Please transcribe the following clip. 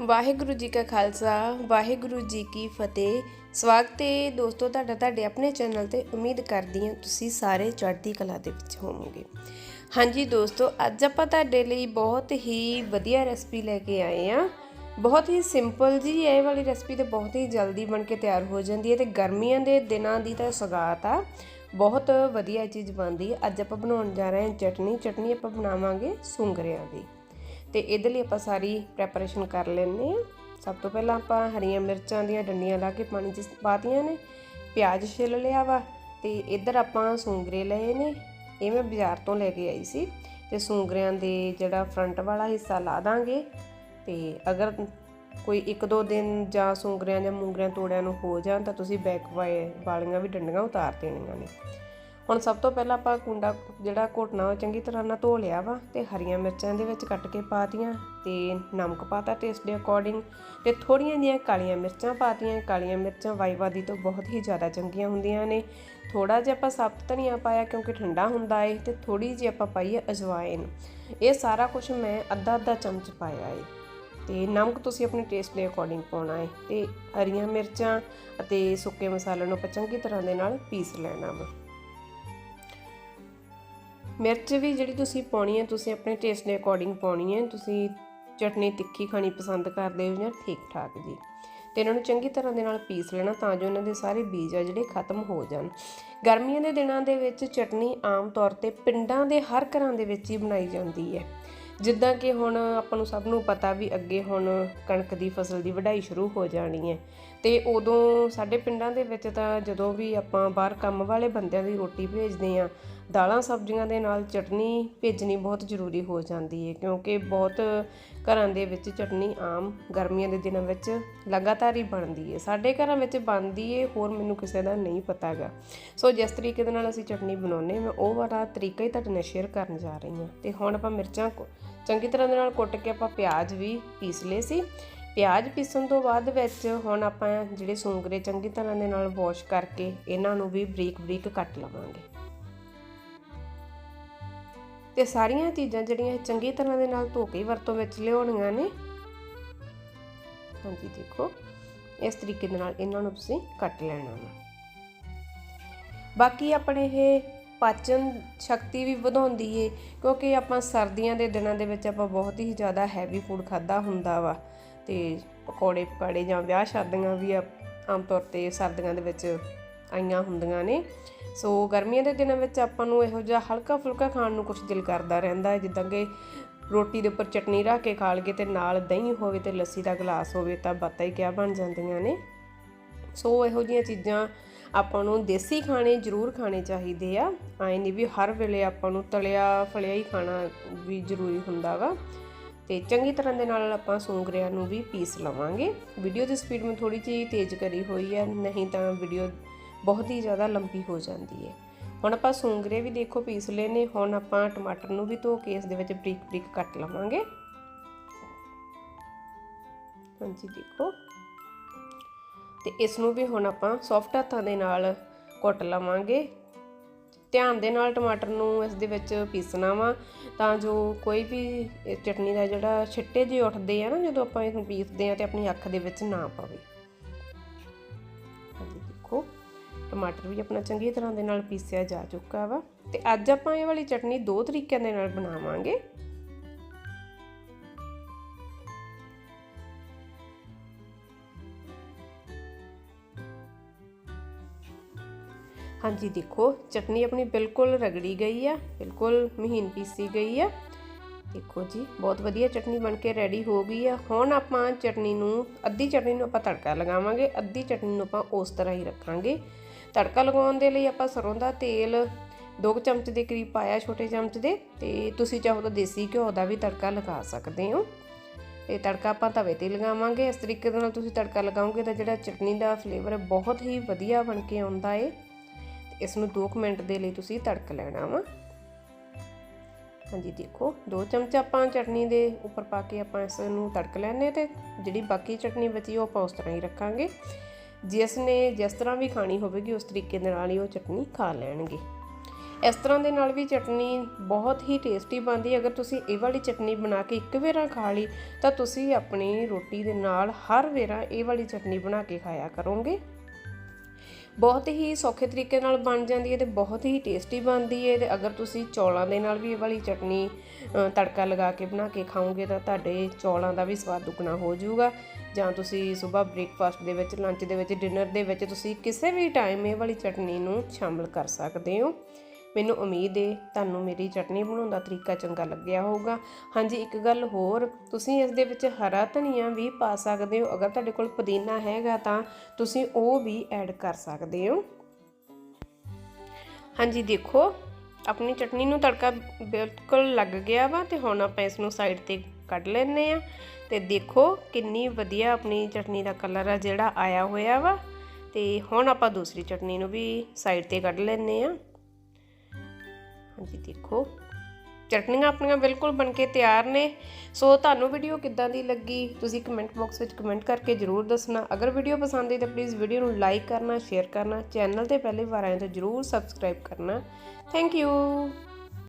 ਵਾਹਿਗੁਰੂ ਜੀ ਕਾ ਖਾਲਸਾ, ਵਾਹਿਗੁਰੂ ਜੀ ਕੀ ਫਤਿਹ। ਸਵਾਗਤ ਹੈ ਦੋਸਤੋ ਤੁਹਾਡਾ ਤੁਹਾਡੇ ਆਪਣੇ ਚੈਨਲ ਤੇ। ਉਮੀਦ ਕਰਦੀ ਹਾਂ ਤੁਸੀਂ ਸਾਰੇ ਚੜ੍ਹਦੀ ਕਲਾ ਦੇ ਵਿੱਚ ਹੋਵੋਗੇ। ਹਾਂਜੀ ਦੋਸਤੋ, ਅੱਜ ਆਪਾਂ ਤੁਹਾਡੇ ਲਈ ਬਹੁਤ ਹੀ ਵਧੀਆ ਰੈਸਪੀ ਲੈ ਕੇ ਆਏ ਆ ਬਹੁਤ ਹੀ ਸਿੰਪਲ ਜੀ, ਇਹ ਵਾਲੀ ਰੈਸਪੀ ਤੇ ਬਹੁਤ ਹੀ ਜਲਦੀ ਬਣ ਕੇ ਤਿਆਰ ਹੋ ਜਾਂਦੀ ਹੈ ਤੇ ਗਰਮੀਆਂ ਦੇ ਦਿਨਾਂ ਦੀ ਤਾਂ ਸੌਗਾਤ ਆ। ਬਹੁਤ ਵਧੀਆ ਚੀਜ਼ ਬਣਦੀ ਹੈ। ਅੱਜ ਆਪਾਂ ਬਣਾਉਣ ਜਾ ਰਹੇ ਹਾਂ ਚਟਨੀ। ਚਟਨੀ ਆਪਾਂ ਬਣਾਵਾਂਗੇ ਸੁੰਗਰਿਆਂ ਦੀ। ਤੇ ਇਹਦੇ ਲਈ ਆਪਾਂ ਸਾਰੀ ਪ੍ਰੈਪਰੇਸ਼ਨ ਕਰ ਲੈਂਦੇ ਆ ਸਭ ਤੋਂ ਪਹਿਲਾਂ ਆਪਾਂ ਹਰੀਆਂ ਮਿਰਚਾਂ ਦੀਆਂ ਡੰਡੀਆਂ ਲਾ ਕੇ ਪਾਣੀ 'ਚ ਪਾਤੀਆਂ ਨੇ, ਪਿਆਜ਼ ਛਿੱਲ ਲਿਆ ਵਾ ਤੇ ਇੱਧਰ ਆਪਾਂ ਸੁੰਗਰੇ ਲਏ ਨੇ। ਇਹ ਮੈਂ ਬਾਜ਼ਾਰ ਤੋਂ ਲੈ ਕੇ ਆਈ ਸੀ ਤੇ ਸੁੰਗਰਿਆਂ ਦੇ ਜਿਹੜਾ ਫਰੰਟ ਵਾਲਾ ਹਿੱਸਾ ਲਾ ਦਾਂਗੇ ਤੇ ਅਗਰ ਕੋਈ ਇੱਕ ਦੋ ਦਿਨ ਜਾਂ ਸੁੰਗਰਿਆਂ ਜਾਂ ਮੂੰਗਰਿਆਂ ਤੋੜਿਆਂ ਨੂੰ ਹੋ ਜਾਣ ਤਾਂ ਤੁਸੀਂ ਬੈਕ ਵਾਲੀਆਂ ਵੀ ਡੰਡੀਆਂ ਉਤਾਰ ਦੇਣੀਆਂ ਨੇ। ਹੁਣ ਸਭ ਤੋਂ ਪਹਿਲਾਂ ਆਪਾਂ ਕੁੰਡਾ ਜਿਹੜਾ ਘੋਟਣਾ ਉਹ ਚੰਗੀ ਤਰ੍ਹਾਂ ਨਾਲ ਧੋ ਲਿਆ ਵਾ ਤੇ ਹਰੀਆਂ ਮਿਰਚਾਂ ਦੇ ਵਿੱਚ ਕੱਟ ਕੇ ਪਾਤੀਆਂ ਤੇ ਨਮਕ ਪਾਤਾ ਟੇਸਟ ਦੇ ਅਕੋਰਡਿੰਗ ਤੇ ਥੋੜੀਆਂ ਜਿਹੀਆਂ ਕਾਲੀਆਂ ਮਿਰਚਾਂ ਪਾਤੀਆਂ ਕਾਲੀਆਂ ਮਿਰਚਾਂ ਵਾਈਵਾਦੀ ਤੋਂ ਬਹੁਤ ਹੀ ਜ਼ਿਆਦਾ ਚੰਗੀਆਂ ਹੁੰਦੀਆਂ ਨੇ। ਥੋੜਾ ਜਿਹਾ ਆਪਾਂ ਸਬਤ ਧਨੀਆ ਪਾਇਆ ਕਿਉਂਕਿ ਠੰਡਾ ਹੁੰਦਾ ਏ ਤੇ ਥੋੜੀ ਜਿਹੀ ਆਪਾਂ ਪਾਈ ਹੈ ਅਜਵਾਇਨ ਇਹ ਸਾਰਾ ਕੁਝ ਮੈਂ ਅੱਧਾ ਅੱਧਾ ਚਮਚ ਪਾਇਆ ਏ ਤੇ ਨਮਕ ਤੁਸੀਂ ਆਪਣੇ ਟੇਸਟ ਦੇ ਅਕੋਰਡਿੰਗ ਪਾਉਣਾ ਹੈ ਤੇ ਹਰੀਆਂ ਮਿਰਚਾਂ ਅਤੇ ਸੁੱਕੇ ਮਸਾਲੇ ਨੂੰ ਆਪਾਂ ਚੰਗੀ ਤਰ੍ਹਾਂ ਦੇ ਨਾਲ ਪੀਸ ਲੈਣਾ ਵਾ। ਮਿਰਚ ਵੀ ਜਿਹੜੀ ਤੁਸੀਂ ਪਾਉਣੀ ਹੈ, ਤੁਸੀਂ ਆਪਣੇ ਟੇਸਟ ਦੇ ਅਕੋਰਡਿੰਗ ਪਾਉਣੀ ਹੈ। ਤੁਸੀਂ ਚਟਨੀ ਤਿੱਖੀ ਖਾਣੀ ਪਸੰਦ ਕਰਦੇ ਹੋ ਜਾਂ ਠੀਕ ਠਾਕ ਜੀ। ਤੇ ਇਹਨਾਂ ਨੂੰ ਚੰਗੀ ਤਰ੍ਹਾਂ ਦੇ ਨਾਲ ਪੀਸ ਲੈਣਾ ਤਾਂ ਜੋ ਇਹਨਾਂ ਦੇ ਸਾਰੇ ਬੀਜ ਆ ਜਿਹੜੇ ਖਤਮ ਹੋ ਜਾਣ। ਗਰਮੀਆਂ ਦੇ ਦਿਨਾਂ ਦੇ ਵਿੱਚ ਚਟਨੀ ਆਮ ਤੌਰ ਤੇ ਪਿੰਡਾਂ ਦੇ ਹਰ ਘਰਾਂ ਦੇ ਵਿੱਚ ਹੀ ਬਣਾਈ ਜਾਂਦੀ ਹੈ। ਜਿੱਦਾਂ ਕਿ ਹੁਣ ਆਪਾਂ ਨੂੰ ਸਭ ਨੂੰ ਪਤਾ ਵੀ ਅੱਗੇ ਹੁਣ ਕਣਕ ਦੀ ਫਸਲ ਦੀ ਵਢਾਈ ਸ਼ੁਰੂ ਹੋ ਜਾਣੀ ਹੈ। ਤੇ ਉਦੋਂ ਸਾਡੇ ਪਿੰਡਾਂ ਦੇ ਵਿੱਚ ਤਾਂ ਜਦੋਂ ਵੀ ਆਪਾਂ ਬਾਹਰ ਕੰਮ ਵਾਲੇ ਬੰਦਿਆਂ ਦੀ ਰੋਟੀ ਭੇਜਦੇ ਆ ਦਾਲਾਂ ਸਬਜ਼ੀਆਂ ਦੇ ਨਾਲ ਚਟਨੀ ਭੇਜਣੀ ਬਹੁਤ ਜ਼ਰੂਰੀ ਹੋ ਜਾਂਦੀ ਹੈ ਕਿਉਂਕਿ ਬਹੁਤ ਘਰਾਂ ਦੇ ਵਿੱਚ ਚਟਨੀ ਆਮ ਗਰਮੀਆਂ ਦੇ ਦਿਨਾਂ ਵਿੱਚ ਲਗਾਤਾਰ ਹੀ ਬਣਦੀ ਹੈ। ਸਾਡੇ ਘਰਾਂ ਵਿੱਚ ਬਣਦੀ ਹੈ ਹੋਰ ਮੈਨੂੰ ਕਿਸੇ ਦਾ ਨਹੀਂ ਪਤਾਗਾ। ਸੋ ਜਿਸ ਤਰੀਕੇ ਦੇ ਨਾਲ ਅਸੀਂ ਚਟਨੀ ਬਣਾਉਂਦੇ ਮੈਂ ਉਹ ਵਾਲਾ ਤਰੀਕਾ ਹੀ ਤੁਹਾਡੇ ਨਾਲ ਸ਼ੇਅਰ ਕਰਨ ਜਾ ਰਹੀ ਹਾਂ। ਤੇ ਹੁਣ ਆਪਾਂ ਮਿਰਚਾਂ ਚੰਗੀ ਤਰ੍ਹਾਂ ਦੇ ਨਾਲ ਕੁੱਟ ਕੇ ਆਪਾਂ ਪਿਆਜ਼ ਵੀ ਪੀਸ ਲਏ ਸੀ। ਪਿਆਜ਼ ਪੀਸਣ ਤੋਂ ਬਾਅਦ ਵਿੱਚ ਹੁਣ ਆਪਾਂ ਜਿਹੜੇ ਸੂੰਗਰੇ ਚੰਗੀ ਤਰ੍ਹਾਂ ਦੇ ਨਾਲ ਵਾਸ਼ ਕਰਕੇ ਇਹਨਾਂ ਨੂੰ ਵੀ ਬਰੀਕ ਬਰੀਕ ਕੱਟ ਲਵਾਂਗੇ। ਤੇ ਸਾਰੀਆਂ ਚੀਜ਼ਾਂ ਜਿਹੜੀਆਂ ਚੰਗੀ ਤਰ੍ਹਾਂ ਦੇ ਨਾਲ ਧੋ ਕੇ ਵਰਤੋਂ ਵਿੱਚ ਲਿਆਉਣੀਆਂ ਨੇ। ਹਾਂਜੀ, ਦੇਖੋ, ਇਸ ਤਰੀਕੇ ਦੇ ਨਾਲ ਇਹਨਾਂ ਨੂੰ ਤੁਸੀਂ ਕੱਟ ਲੈਣਾ ਹੈ ਬਾਕੀ ਆਪਣੇ ਇਹ ਪਾਚਨ ਸ਼ਕਤੀ ਵੀ ਵਧਾਉਂਦੀ ਏ, ਕਿਉਂਕਿ ਆਪਾਂ ਸਰਦੀਆਂ ਦੇ ਦਿਨਾਂ ਦੇ ਵਿੱਚ ਆਪਾਂ ਬਹੁਤ ਹੀ ਜ਼ਿਆਦਾ ਹੈਵੀ ਫੂਡ ਖਾਦਾ ਹੁੰਦਾ ਵਾ ਤੇ ਪਕੌੜੇ ਪਕਾੜੇ ਜਾਂ ਵਿਆਹ ਸ਼ਾਦੀਆਂ ਵੀ ਆਮ ਤੌਰ ਤੇ ਸਰਦੀਆਂ ਦੇ ਵਿੱਚ ਆਈਆਂ ਹੁੰਦੀਆਂ ਨੇ। ਸੋ ਗਰਮੀਆਂ ਦੇ ਦਿਨਾਂ ਵਿੱਚ ਆਪਾਂ ਨੂੰ ਇਹੋ ਜਿਹਾ ਹਲਕਾ ਫੁਲਕਾ ਖਾਣ ਨੂੰ ਕੁਝ ਦਿਲ ਕਰਦਾ ਰਹਿੰਦਾ ਹੈ, ਜਿੱਦਾਂ ਕਿ ਰੋਟੀ ਦੇ ਉੱਪਰ ਚਟਨੀ ਰੱਖ ਕੇ ਖਾ ਲਈਏ ਤੇ ਨਾਲ ਦਹੀਂ ਹੋਵੇ ਤੇ ਲੱਸੀ ਦਾ ਗਲਾਸ ਹੋਵੇ ਤਾਂ ਬਾਤਾਂ ਹੀ ਕਿਆ ਬਣ ਜਾਂਦੀਆਂ ਨੇ। ਸੋ ਇਹੋ ਜੀਆਂ ਚੀਜ਼ਾਂ ਆਪਾਂ ਨੂੰ ਦੇਸੀ ਖਾਣੇ ਜ਼ਰੂਰ ਖਾਣੇ ਚਾਹੀਦੇ ਆ। ਐ ਨਹੀਂ ਵੀ ਹਰ ਵੇਲੇ ਆਪਾਂ ਨੂੰ ਤਲਿਆ ਫਲਿਆ ਹੀ ਖਾਣਾ ਵੀ ਜ਼ਰੂਰੀ ਹੁੰਦਾ ਵਾ। ਤੇ ਚੰਗੀ ਤਰ੍ਹਾਂ ਦੇ ਨਾਲ ਆਪਾਂ ਸੂੰਗਰਿਆਂ ਨੂੰ ਵੀ ਪੀਸ ਲਵਾਂਗੇ। ਵੀਡੀਓ ਦੀ ਸਪੀਡ ਮੈਂ ਥੋੜੀ ਜਿਹੀ ਤੇਜ਼ ਕਰੀ ਹੋਈ ਹੈ, ਨਹੀਂ ਤਾਂ ਵੀਡੀਓ ਬਹੁਤ ਹੀ ਜ਼ਿਆਦਾ ਲੰਬੀ ਹੋ ਜਾਂਦੀ ਹੈ। ਹੁਣ ਆਪਾਂ ਸੂੰਗਰੇ ਵੀ ਦੇਖੋ ਪੀਸ ਲਏ ਨੇ, ਹੁਣ ਆਪਾਂ ਟਮਾਟਰ ਨੂੰ ਵੀ ਧੋ ਕੇ ਇਸ ਦੇ ਵਿੱਚ ਬਰੀਕ ਬਰੀਕ ਕੱਟ ਲਵਾਂਗੇ। ਹਾਂਜੀ, ਦੇਖੋ। ਤੇ ਇਸ ਨੂੰ ਵੀ ਹੁਣ ਆਪਾਂ ਸੌਫਟ ਹੱਥਾਂ ਦੇ ਨਾਲ ਕੁੱਟ ਲਵਾਂਗੇ। ਧਿਆਨ ਦੇ ਨਾਲ ਟਮਾਟਰ ਨੂੰ ਇਸ ਦੇ ਵਿੱਚ ਪੀਸਣਾ ਵਾ, ਤਾਂ ਜੋ ਕੋਈ ਵੀ ਚਟਨੀ ਦਾ ਜਿਹੜਾ ਛਿੱਟੇ ਜਿਹੇ ਉੱਠਦੇ ਆ ਨਾ, ਜਦੋਂ ਆਪਾਂ ਇਹਨੂੰ ਪੀਸਦੇ ਆ ਤੇ ਆਪਣੀ ਅੱਖ ਦੇ ਵਿੱਚ ਨਾ ਪਵੇ। ਟਮਾਟਰ ਵੀ ਆਪਣਾ ਚੰਗੀ ਤਰ੍ਹਾਂ ਦੇ ਨਾਲ ਪੀਸਿਆ ਜਾ ਚੁੱਕਾ ਵਾ। ਤੇ ਅੱਜ ਆਪਾਂ ਇਹ ਵਾਲੀ ਚਟਨੀ ਦੋ ਤਰੀਕਿਆਂ ਦੇ ਨਾਲ ਬਣਾਵਾਂਗੇ। ਹਾਂਜੀ, ਦੇਖੋ, ਚਟਨੀ ਆਪਣੀ ਬਿਲਕੁਲ ਰਗੜੀ ਗਈ ਆ, ਬਿਲਕੁਲ ਮਹੀਨ ਪੀਸੀ ਗਈ ਆ। ਦੇਖੋ ਜੀ, ਬਹੁਤ ਵਧੀਆ ਚਟਨੀ ਬਣ ਕੇ ਰੈਡੀ ਹੋ ਗਈ ਆ। ਹੁਣ ਆਪਾਂ ਚਟਨੀ ਨੂੰ, ਅੱਧੀ ਚਟਨੀ ਨੂੰ ਆਪਾਂ ਤੜਕਾ ਲਗਾਵਾਂਗੇ, ਅੱਧੀ ਚਟਨੀ ਨੂੰ ਆਪਾਂ ਉਸ ਤਰ੍ਹਾਂ ਹੀ ਰੱਖਾਂਗੇ। ਤੜਕਾ ਲਗਾਉਣ ਦੇ ਲਈ ਆਪਾਂ ਸਰੋਂ ਦਾ ਤੇਲ 2 ਚਮਚ ਦੇ ਕਰੀਬ ਪਾਇਆ, ਛੋਟੇ ਚਮਚ ਦੇ, ਤੇ ਤੁਸੀਂ ਚਾਹੋ ਤਾਂ ਦੇਸੀ ਘਿਓ ਦਾ ਵੀ ਤੜਕਾ ਲਗਾ ਸਕਦੇ ਹੋ। ਤੇ ਤੜਕਾ ਆਪਾਂ ਤਵੇ ਤੇ ਲਗਾਵਾਂਗੇ। ਇਸ ਤਰੀਕੇ ਦੇ ਨਾਲ ਤੁਸੀਂ ਤੜਕਾ ਲਗਾਓਗੇ ਤਾਂ ਜਿਹੜਾ ਚਟਨੀ ਦਾ ਫਲੇਵਰ ਬਹੁਤ ਹੀ ਵਧੀਆ ਬਣ ਕੇ ਆਉਂਦਾ ਏ। ਇਸ ਨੂੰ 2 ਮਿੰਟ ਦੇ ਲਈ ਤੁਸੀਂ ਤੜਕ ਲੈਣਾ ਵਾ। ਹਾਂਜੀ, ਦੇਖੋ 2 ਚਮਚ ਆਪਾਂ ਚਟਨੀ ਦੇ ਉੱਪਰ ਪਾ ਕੇ ਆਪਾਂ ਇਸ ਨੂੰ ਤੜਕ ਲੈਣੇ ਤੇ ਜਿਹੜੀ ਬਾਕੀ ਚਟਨੀ ਬਚੀ ਉਹ ਆਪਾਂ ਉਸ ਤਰ੍ਹਾਂ ਹੀ ਰੱਖਾਂਗੇ। ਜਿਸ ਨੇ ਜਿਸ ਤਰ੍ਹਾਂ ਵੀ ਖਾਣੀ ਹੋਵੇਗੀ, ਉਸ ਤਰੀਕੇ ਦੇ ਨਾਲ ਹੀ ਉਹ ਚਟਨੀ ਖਾ ਲੈਣਗੇ। ਇਸ ਤਰ੍ਹਾਂ ਦੇ ਨਾਲ ਵੀ ਚਟਨੀ ਬਹੁਤ ਹੀ ਟੇਸਟੀ ਬਣਦੀ। ਹੈ ਅਗਰ ਤੁਸੀਂ ਇਹ ਵਾਲੀ ਚਟਨੀ ਬਣਾ ਕੇ ਇੱਕ ਵੇਰਾ ਖਾ ਲਈ, ਤਾਂ ਤੁਸੀਂ ਆਪਣੀ ਰੋਟੀ ਦੇ ਨਾਲ ਹਰ ਵੇਰਾ ਇਹ ਵਾਲੀ ਚਟਨੀ ਬਣਾ ਕੇ ਖਾਇਆ ਕਰੋਗੇ। ਬਹੁਤ ਹੀ ਸੌਖੇ ਤਰੀਕੇ ਨਾਲ ਬਣ ਜਾਂਦੀ ਹੈ ਤੇ ਬਹੁਤ ਹੀ ਟੇਸਟੀ ਬਣਦੀ ਹੈ ਤੇ ਅਗਰ ਤੁਸੀਂ ਚੌਲਾਂ ਦੇ ਨਾਲ ਵੀ ਇਹ ਵਾਲੀ ਚਟਨੀ ਤੜਕਾ ਲਗਾ ਕੇ ਬਣਾ ਕੇ ਖਾਓਗੇ ਤਾਂ ਤੁਹਾਡੇ ਚੌਲਾਂ ਦਾ ਵੀ ਸਵਾਦ ਦੁੱਗਣਾ ਹੋ ਜਾਊਗਾ। ਜਾਂ ਤੁਸੀਂ ਸਵੇਰ ਬ੍ਰੇਕਫਾਸਟ ਦੇ ਵਿੱਚ ਲੰਚ ਦੇ ਵਿੱਚ ਡਿਨਰ ਦੇ ਵਿੱਚ ਤੁਸੀਂ ਕਿਸੇ ਵੀ ਟਾਈਮ ਇਹ ਵਾਲੀ ਚਟਨੀ ਨੂੰ ਸ਼ਾਮਲ ਕਰ ਸਕਦੇ ਹੋ। ਮੈਨੂੰ ਉਮੀਦ ਹੈ ਤੁਹਾਨੂੰ ਮੇਰੀ ਚਟਨੀ ਬਣਾਉਣ ਦਾ ਤਰੀਕਾ ਚੰਗਾ ਲੱਗਿਆ ਹੋਊਗਾ। ਹਾਂਜੀ, ਇੱਕ ਗੱਲ ਹੋਰ, ਤੁਸੀਂ ਇਸ ਦੇ ਵਿੱਚ ਹਰਾ ਧਨੀਆ ਵੀ ਪਾ ਸਕਦੇ ਹੋ। ਅਗਰ ਤੁਹਾਡੇ ਕੋਲ ਪੁਦੀਨਾ ਹੈਗਾ ਤਾਂ ਤੁਸੀਂ ਉਹ ਵੀ ਐਡ ਕਰ ਸਕਦੇ ਹੋ। ਹਾਂਜੀ, ਦੇਖੋ, ਆਪਣੀ ਚਟਨੀ ਨੂੰ ਤੜਕਾ ਬਿਲਕੁਲ ਲੱਗ ਗਿਆ ਵਾ ਤੇ ਹੁਣ ਆਪਾਂ ਇਸ ਨੂੰ ਸਾਈਡ ਤੇ ਕੱਢ ਲੈਨੇ ਆ ਤੇ ਦੇਖੋ, ਕਿੰਨੀ ਵਧੀਆ ਆਪਣੀ ਚਟਨੀ ਦਾ ਕਲਰ ਆ ਜਿਹੜਾ ਆਇਆ ਹੋਇਆ ਵਾ। ਤੇ ਹੁਣ ਆਪਾਂ ਦੂਸਰੀ ਚਟਨੀ ਨੂੰ ਵੀ ਸਾਈਡ ਤੇ ਕੱਢ ਲੈਨੇ ਆ ਹਾਂਜੀ, ਦੇਖੋ। ਚਟਨੀਆਂ ਆਪਣੀਆਂ ਬਿਲਕੁਲ ਬਣ ਕੇ ਤਿਆਰ ਨੇ। ਸੋ ਤੁਹਾਨੂੰ ਵੀਡੀਓ ਕਿੱਦਾਂ ਦੀ ਲੱਗੀ? ਤੁਸੀਂ ਕਮੈਂਟ ਬਾਕਸ ਵਿੱਚ ਕਮੈਂਟ ਕਰਕੇ ਜਰੂਰ ਦੱਸਣਾ। ਅਗਰ ਵੀਡੀਓ ਪਸੰਦ ਆਈ ਤਾਂ ਪਲੀਜ਼ ਵੀਡੀਓ ਨੂੰ ਲਾਈਕ ਕਰਨਾ ਸ਼ੇਅਰ ਕਰਨਾ ਚੈਨਲ ਤੇ ਪਹਿਲੀ ਵਾਰ ਆਏ ਤਾਂ ਜਰੂਰ ਸਬਸਕ੍ਰਾਈਬ ਕਰਨਾ। Thank you